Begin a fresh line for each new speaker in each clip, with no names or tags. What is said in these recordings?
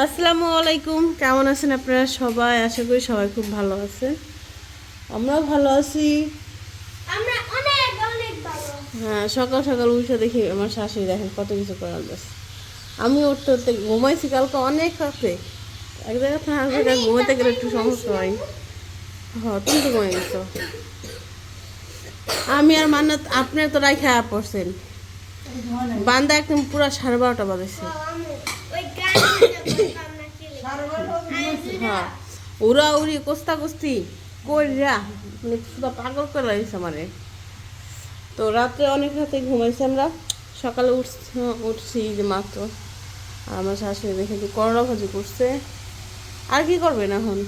আসসালামু আলাইকুম। কেমন আছেন আপনারা সবাই? আশা করি সবাই খুব ভালো আছে। আমরাও ভালো আছি।
আমরা অনেক অনেক ভালো।
হ্যাঁ সকাল সকাল উঠে দেখি আমার শাশুড়ি দেখেন কত কিছু করার যাচ্ছে আমি উঠতে উঠতে ঘুমাইছি কালকে অনেক রাতে। এক জায়গা থেকে ঘুমাতে গেলে একটু সমস্যা হয়। হ্যাঁ তুমি তো ঘুমাই গেছো। আমি আর মান্নাত আপনার তো খাওয়া পড়ছেন। বান্দা একদম পুরো সাড়ে বারোটা বাজেছে। হ্যাঁ। উড়া উড়ি, কোস্তা কুস্তি কইরা মানে পুরো পাগল করে লাগিয়েছে আমারে। তো রাত্রে অনেক রাতে ঘুমাইছি আমরা। সকালে উঠছি উঠছি যে মাত্র। আর আমার শাশুড়ি দেখে যে করলা ভাজি করছে। আর কি করবেন এখন?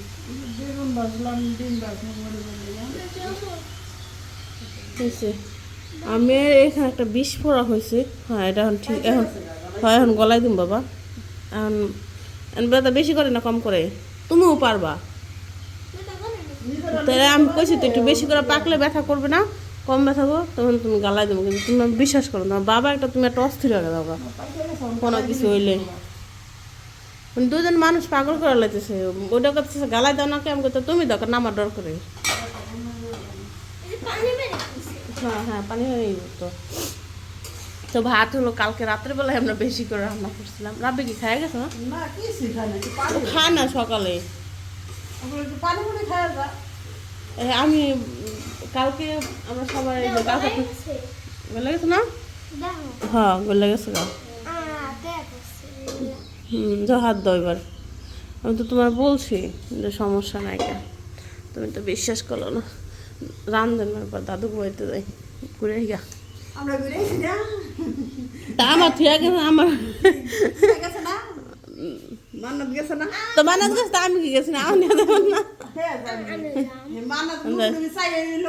আমি এখানে একটা বিষ পড়া হয়েছে। হ্যাঁ এটা এখন ঠিক এখন হয় এখন গলায় দিম বাবা। এখন বেশি করে না, কম করে। তুমিও পারবা। তাহলে আমি কইছি তো, একটু বেশি করে পাকলে ব্যথা করবে না, কম ব্যথা করো, তখন তুমি গালায় দেবো। কিন্তু তুমি বিশ্বাস করো না। বাবা একটা, তুমি একটা অস্থির হয়ে দাও কোনো কিছু হইলে। মানে দুজন মানুষ পাগল করে লাইতেছে। ওইটা করতেছে, গালায় দাও না কেমন করতে তুমি দরকার না আমার ডর করে। হ্যাঁ হ্যাঁ পানি হয়ে তো। তো ভাত হলো কালকে রাত্রেবেলায় আমরা বেশি করে রান্না করছিলাম। রাব্বে কি খায় গেছো না খায় না সকালে। আমি কালকে আমরা সবাই কালকে
গেছে।
গলে গেছে না? হ্যাঁ গলে গেছে গা। হুম হাত দাও এবার। আমি তো তোমার বলছি যে সমস্যা নাই কেন তুমি তো বিশ্বাস করল না। রান্ধেন না দাদু বাড়িতে যাই। ঘুরে গা।
আমরা না
তা আমার ঠিক আছে আমার
না? গেছে না?
তো মানাত গেছে তা আমি কি গেছি না? আমি দেবেন না।
হ্যাঁ তুমি নিল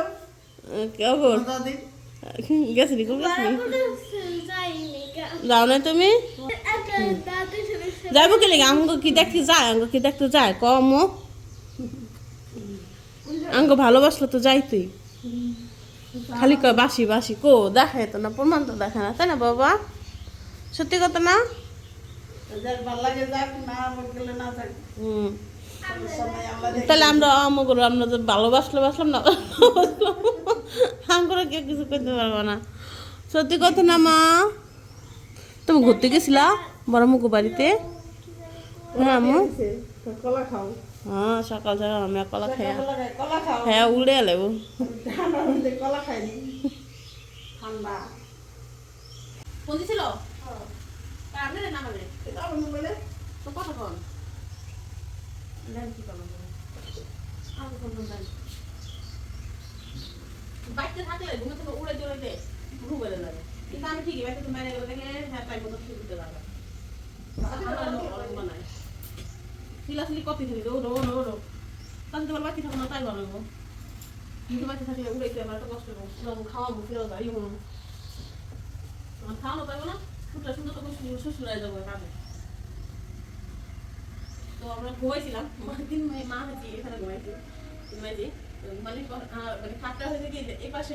কোন
গা।
যাও না তুমি
একটা দাদু ছেলে ছেলে-
যাইব কি লাগে? আঙ্গ কি দেখতে যায়? আঙ্গ কি দেখতে যায়? কম আঙ্গ ভালোবাসলে তো যাইতেই। খালি কয় বাসি বাসি কো দেখায় তো না প্রমাণ তো দেখে না তাই না বাবা? সত্যি কথা না? হুম।
দেখে।
তাহলে আমরা আমগুলো আমরা তো ভালোবাসলে বাসলাম না আমরা কেউ কিছু করতে পারব না। সত্যি কথা না মা? তুমি ঘুরতে গেছিলা? বড় মুখো বাড়িতে? হ্যাঁ আম্মু।
কলা খাও।
হ্যাঁ সকাল সকাল আমি কলা খাই।
কলা খাই কলা খাও।
হ্যাঁ উড়ে
মধ্যে কলা খাইনি ঠান্ডা।
ফোন দিছিল? আপনি না মানে
আমার মোবাইলে?
তো কতক্ষণ বাইকতে থাকলে ঘুমে থেকে উড়ে চলে দে ঘুম বেড়ে যাবে। কিন্তু আমি ঠিকই বাইকতে বাইরে গেলে দেখে হ্যাঁ টাইম মতো ঠিক দিতে যাবে সিলাসিলি কপি খেলি ওরো ওরো ওরো তাহলে তোমার বাকি থাকো না, তাই ভালো কিন্তু বাকি থাকলে উড়াইতে আমার কষ্ট হব খাওয়াবো, ফেরত গাড়ি হব আমার খাওয়ানো পাবো না ফুটটা সুন্দর তো শ্বশুর শ্বশুরাই যাব কাজে তো আমরা ঘুমাইছিলাম মাই মা এখানে ঘুমাইছি ঘুমাইছি মানে মানে খাটটা হয়েছে কি এই পাশে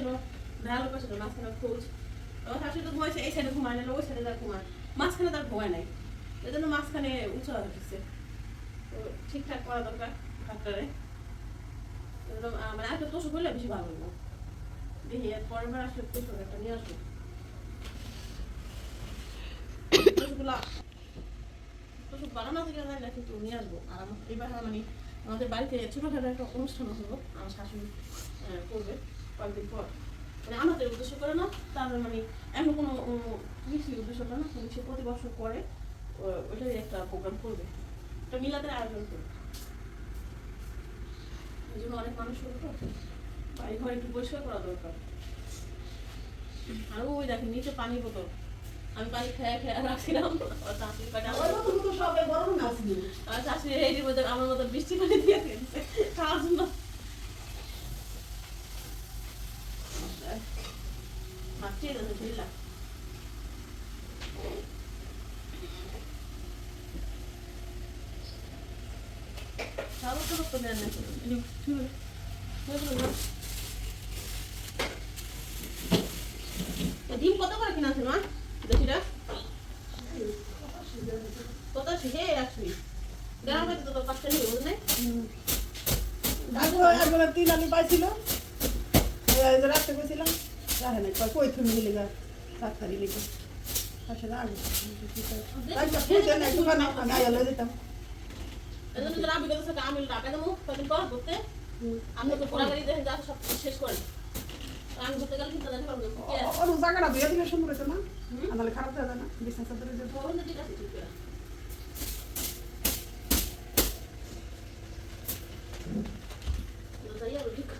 ঢাল ওই পাশে হলো মাঝখানে খোঁজ। আমার শাশুড়ি তো ঘুমাইছে, এই সাইডে ঘুমায় না, ওই সাইডে তার ঘুমায় মাঝখানে তার ঘুমায় নাই। এই জন্য মাঝখানে উঁচু হয়ে গেছে ঠিকঠাক করা দরকার ডাক্তারে। মানে একটা তোষক হলে বেশি ভালো হতো দেখি, এর পরের বার আসলে তোষক একটা নিয়ে আসব। তোষকগুলা তোষক বানানো থেকে যায় না, কিন্তু নিয়ে আসব। আর এবার মানে আমাদের বাড়িতে ছোটোখাটো একটা অনুষ্ঠান হলো, আমার শাশুড়ি করবে কয়েকদিন পর। মানে আমাদের উদ্দেশ্য করে না, তার মানে এমন কোনো কৃষি উদ্দেশ্য করে না সে প্রতি বছর করে ওইটাই একটা প্রোগ্রাম করবে। একটা মিলাদের আয়োজন করবে জন্য অনেক মানুষ তো। বাড়ি ঘরে একটু পরিষ্কার করা দরকার। আর ওই দেখেন নিচে পানি বোতল। আমি পানি খেয়ে খেয়ে রাখছিলাম। আমার মতো বৃষ্টি পানি দিয়ে খাওয়ার জন্য মাছ ঠিক আছে বুঝলাম খাওয়া তো করতে দেন না ডিম কত করে শিখে রাখবি। গ্রাম হয়তো তো তোর পাঁচটা নিয়ে না
একবার তিন আলু পাইছিল রাখতে গেছিলাম রাখে নাই কই তুমি দিলে গা ডাক্তারি লিখে আসলে আগে দোকানে আমি দিতাম
আমি আমি ডাকা দেবো কদিন পর আমি তো পোড়া দেখে যা সব শেষ করে আমি করতে গেলে কিন্তু জানি পারব না কি আছে?
ওর জায়গাটা ধুয়ে দিলে সুন্দর হতো না? নাহলে খারাপ যায় না
ঠিক আছে ঠিক করে যাই আর ঠিক করতে হবে।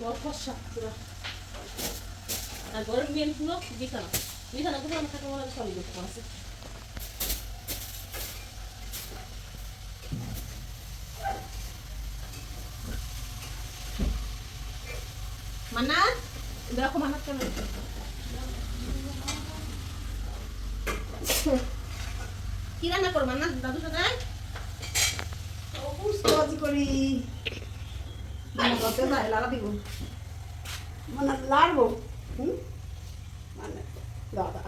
ঘর ফসা পুরো আর ঘরের মেন হলো বিছানা বিছানা পুরো আমার থাকে মনে হয় সবই কেন কি রান্না করব দাদু সাথে
কাজ করি। গতে যায় লাড়া দিব। মানে লাড়বো হুম? মানে দাদা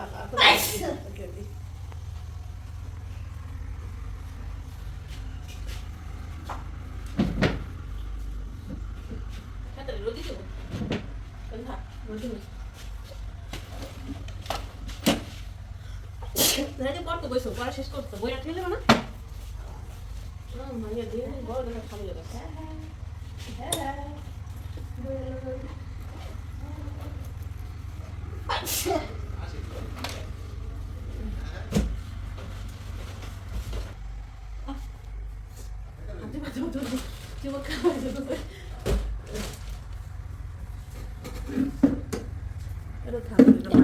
পড়া শেষ করতে বইটা ঠেলে না? মাইয়া দিয়ে বড় দেখা খালি লাগে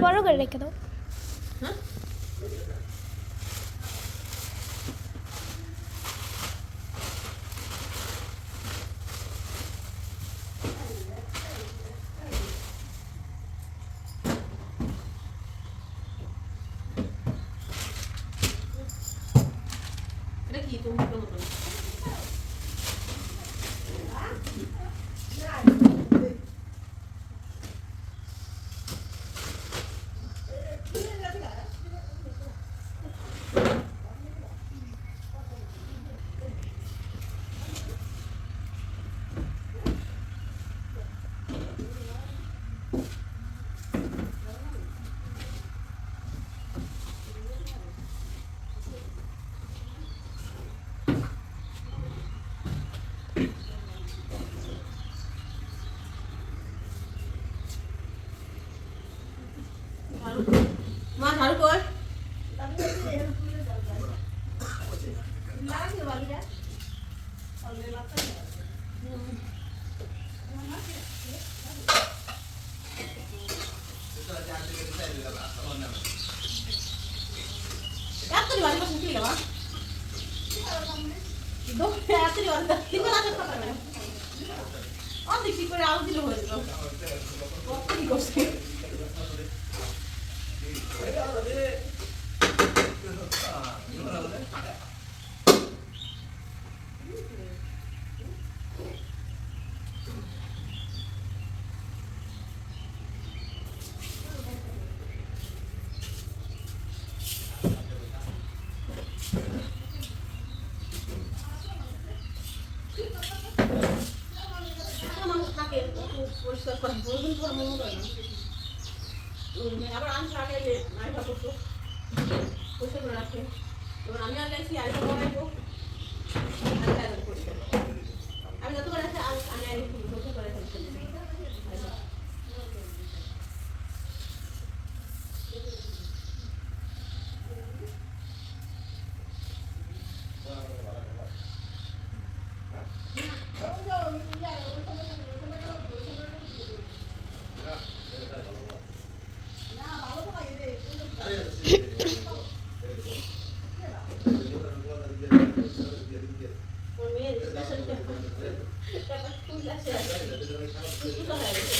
বড় করে রেখে দাও
হ্যাঁ এটা কি তুমি কেমন করে মা ঝাড়ু কর কি গেলাম রাত্রি বাড়ি তিন বেলা আসতে পারবে না অনেক ঠিক করে আলো দিলে হয়ে যেত কি করছে একটা মানুষ থাকে একটু মনে আবার আমি আগে যে আইফা করতো পরিষ্কার করে রাখে এবার আমি আগে আইফা আগে পরিষ্কার আমি যতবার আছে আমি আগে পরিষ্কার করে ফেলছি আইফা।
কামে খেয়ে খাই দে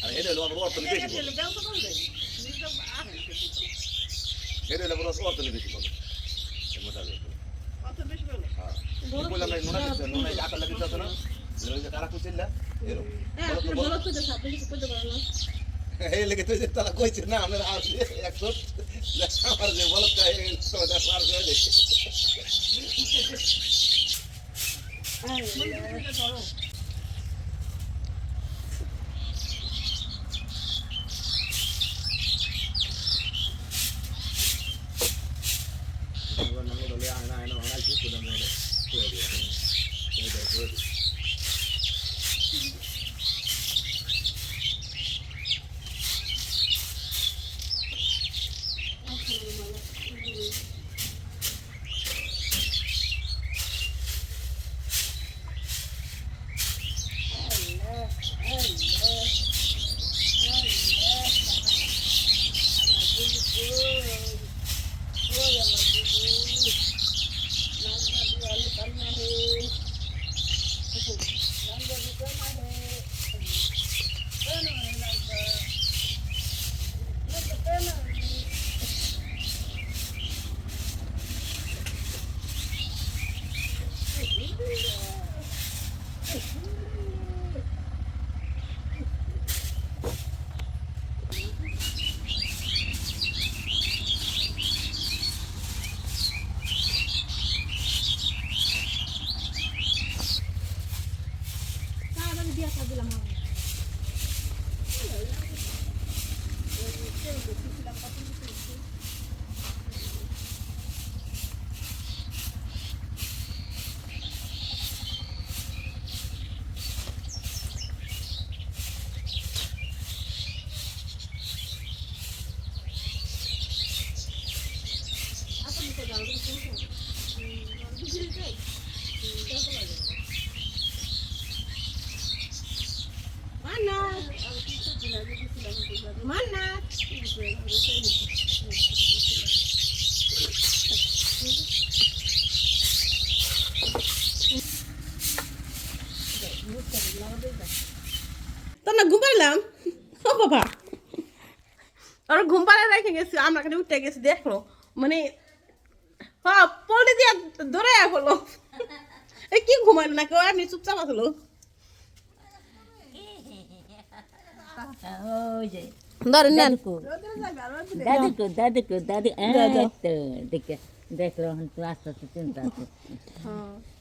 লবণ।
এটা আমরা ওই যে মামা তো ভাই মামা তো ভাই না
কোন দিয়েছিল?
এটা ছেলে বেল তো করে দেয় নিজে আহে কত বেশি বেল
হ্যাঁ, আপনি বলো তো যে আপনি কিছু করতে পারেন না।
এই লেগে তুই যে তারা কইছে না আমরা
এখানে উঠে গেছি দেখল। মানে হ্যাঁ পল্টে দিয়ে ধরে হলো এই কি ঘুমাইলো না কেউ এমনি চুপচাপ আসলো
ওই
ধরেন নেন
দাদুকু দাদুকু দাদুকু দাদু এই
দাদু।
তো দেখে দেখল এখন তো আস্তে আস্তে চিন্তা আছে।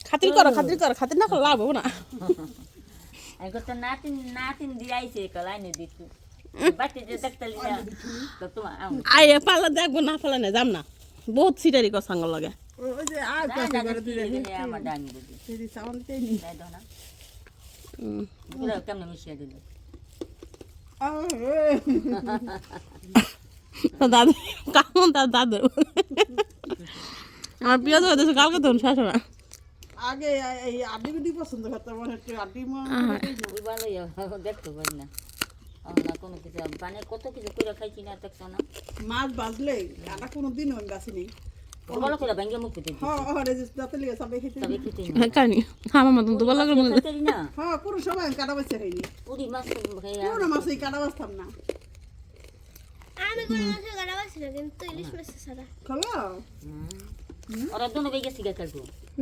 খাতির করো খাতির করো খাতির না করো লাভ হব না।
এখন তো নাতিন নাতিন দিয়াইছে কলাই নে দিতু
আয় পালা দেখব না পালা না যাম না। বহুত সিটারি লাগে।
করে দিল
তো দাদু কেমন তার দাদু। আমার প্রিয় তো দেশে কালকে তো শাশুড়া
আগে এই আড্ডি পছন্দ করতাম আড্ডি
দেখতে পারি না। না কোনো কিছু মানে কত কিছু করে খাইছি না দেখছ না
মাছ বাজলে আটা কোনো দিন আমি বাসিনি হ্যাঁ হ্যাঁ হ্যাঁ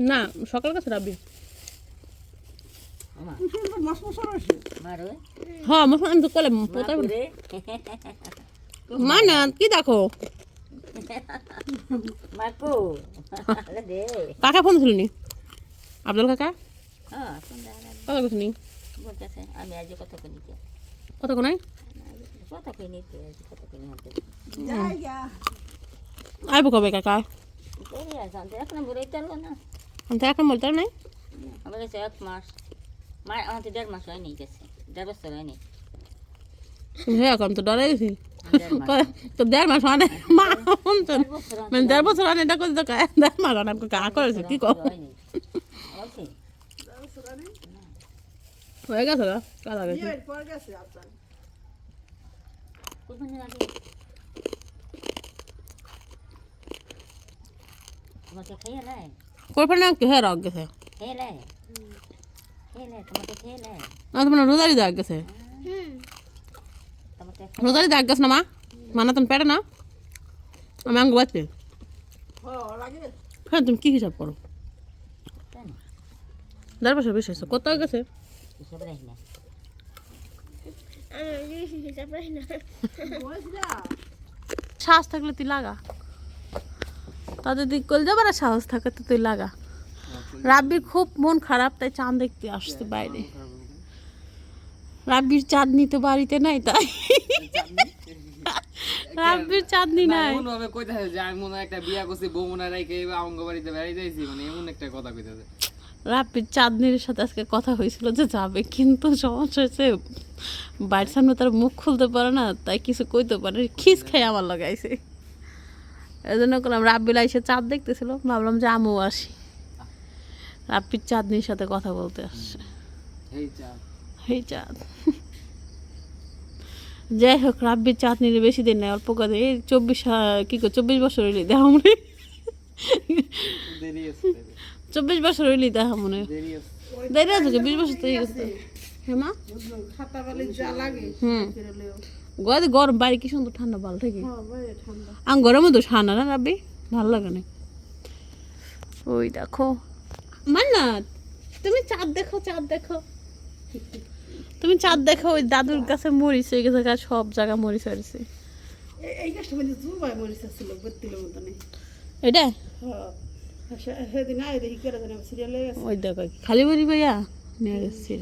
না?
সকাল কাছে রাবি
আমা
সুন্দর মাছ মশা রয়েছে
মারো
হ্যাঁ আমার আমি তো কলে পোতা মা না কি দেখো? কাকা ফোন ছিল নি? আব্দুল কাকা?
হ্যাঁ
কথা কিছু নি?
বলতেছে আমি আজ করে নিতে
কত কোনাই
কত করে নিতে আজ কত করে নিতে
আইব কবে কাকা?
এখন বলেই না।
এখন বলতে নাই?
আমার এক মাস। মা আমার তো দেড় মাস হয়নি গেছে। দেড় বছর হয়নি।
হ্যাঁ এখন তো ডরাই গেছি। তো দেড় মাস মানে মা। মানে দেড় বছর মানে এটা করতে দেড় মাস মানে আমাকে কা করেছে কি কর হয়ে গেছে গা কাদা গেছে কোরফান না কে রাগ গেছে।
খেয়ে নেয়
তোমার রোজারি দাগ গেছে। রোজারি দাগ গেছে না মা? মানা তুমি পেটে না আমি আঙ্গু বাচ্চে হ্যাঁ তুমি কি হিসাব করো? দেড় বছর বেশি হয়েছে কত গেছে?
এসব রাখি না।
আমি জিনিস হিসাব রাখি না।
বয়সরা
সাহস থাকলে তুই লাগা। তাদের দিক করলে যাবার সাহস থাকে তো তুই লাগা। রাব্বির খুব মন খারাপ তাই চাঁদ দেখতে আসছে বাইরে। রাব্বির চাঁদনি তো বাড়িতে নাই তাই। রাব্বির চাঁদনি নাই।
এমন ভাবে কইতাছে যে আমি মনে একটা বিয়া করছি বউ মনে রেখে অঙ্গ বাড়িতে বেড়াই যাইছি মানে এমন একটা কথা কইতাছে।
রাব্বির চাঁদনির সাথে আজকে কথা হয়েছিল যে যাবে কিন্তু সমস্যা হয়েছে বাড়ির সামনে তার মুখ খুলতে পারে না তাই কিছু কইতে পারে। খিস খাই আমার লাগাইছে এই জন্য করলাম রাব্বিল এসে চাঁদ দেখতেছিল ভাবলাম যে আমিও আসি। রাব্বির চাঁদনির সাথে কথা বলতে আসছে।
এই
চাঁদ। যাই হোক রাব্বির চাঁদনির বেশি দিন নেই অল্প কথা এই চব্বিশ কি চব্বিশ বছর হইলি দেখা মনে চব্বিশ বছর হইলি দেখা মনে
দেরি আছে।
দেরি বিশ বছর তো হয়ে মা। হুম।
ফিরলেও
গরম বাড়ি কি সুন্দর ঠান্ডা ভালো থাকে
বাইরে ঠান্ডা।
আম গরমে তো ঠান্ডা না রাব্বি? ভালো লাগে না। ওই দেখো মান্না তুমি চাঁদ দেখো চাঁদ দেখো। তুমি চাঁদ দেখো ওই দাদুর কাছে মরিচ হয়ে গেছে সব জায়গা মরিচ হয়েছে
এই- গাছটা মধ্যে জুবাই মরিচা ছিল বত্তিলের মতো নেই
এটা?
হ্যাঁ সেদিন আয় দেখি কেটে জানি সিরিয়ালে গেছে।
ওই দেখো খালি বলি ভাইয়া? নিয়ে গেছি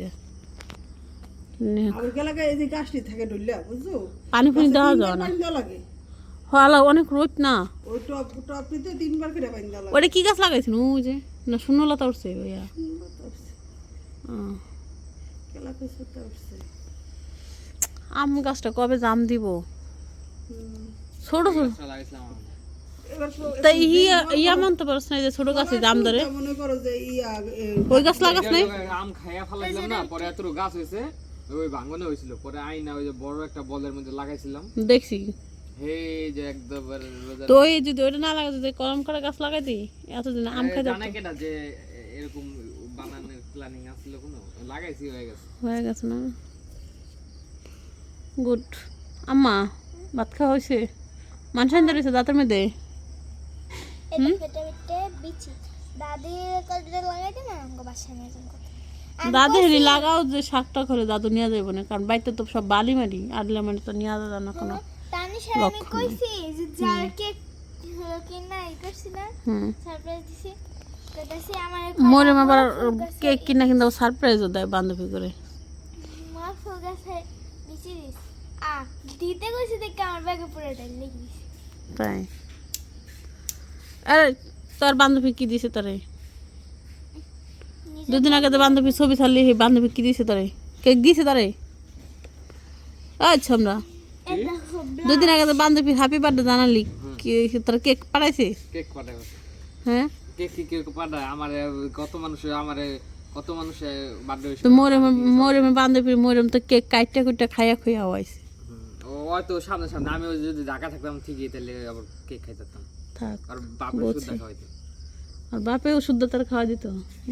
পানি ফুনি দেওয়া
গাছে
না। হলা অনেক রোদ না।
করে
ওটা কি গাছ লাগাইছিল ওই যে না শূন্যলতা উঠছে ভাইয়া। আম গাছটা কবে জাম দিব? ছোট ছোট।
তো-
তাই ইয়া ইয়া মানতে পারছ না যে ছোট গাছে জাম ধরে?
মনে করো যে ইয়া
ওই গাছ লাগাস নাই?
আম না পরে এত গাছ হয়েছে ওই ভাঙনে হয়েছিল পরে আইনা ওই যে বড় একটা বলের মধ্যে লাগাইছিলাম।
দেখছি। তো ওই যদি ওইটা না লাগাই যদি কলম করে গাছ লাগাই দিই এতদিন আম খাই
জানে কেটা যে এরকম বানানোর প্ল্যানিং কোনো? লাগাইছি হয়ে গেছে।
হয়ে গেছে না? গুড আম্মা ভাত খাওয়া হয়েছে মানুষ আনতে রয়েছে দাঁতের মধ্যে?
দাদি
হেরি লাগাও যে শাকটা করে দাদু নিয়ে যাব না কারণ বাড়িতে তো সব বালি মারি আডলে মারি তো নিয়ে যাবে না কোনো।
টানি কইছি যে যার কেক
মোরে আবার কিনা কিন্তু সারপ্রাইজও দেয় বান্ধবী করে।
মা ফুল গাছে বিচি দিস। আ দিতে কইছি দেখে আমার ব্যাগে পুরোটা লেগে
তাই। আরে তোর বান্ধবী কি দিছে তোরে? দুদিন আগে তো বান্ধবী ছবি ছাড়লি সেই বান্ধবী কি দিছে তোরে? কেক দিছে তোরে? আচ্ছা আমরা। দুদিন আগে তো বান্ধবী হ্যাপি বার্থডে জানালি। কি তোর কেক পাঠাইছে?
কেক পাঠাই গেছে
হ্যাঁ?
কেক কি কেক পাঠায়? আমার কত মানুষ আমার কত মানুষ বার্থডে হয়েছে
তো মোরেম মোরেম বান্ধবীর মোরেম তো কেক কাইটটা কুইটা খাইয়া খুইয়া হওয়াইছে
ও হয়তো সামনে সামনে। আমি যদি ঢাকা থাকতাম ঠিকই তাহলে আবার কেক খাইতাম
থাক
আর বাপের। শুদ্ধ খাওয়াইতো
আর বাপেও শুদ্ধতার খাওয়া দিত।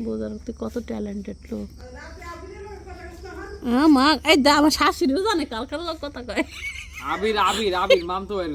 বোঝার তুই কত ট্যালেন্টেড লোক। হ্যাঁ মা এই দা আমার শাশুড়িও জানে কালকার লোক কথা কয়।
আবির আবির আবির মামতো এর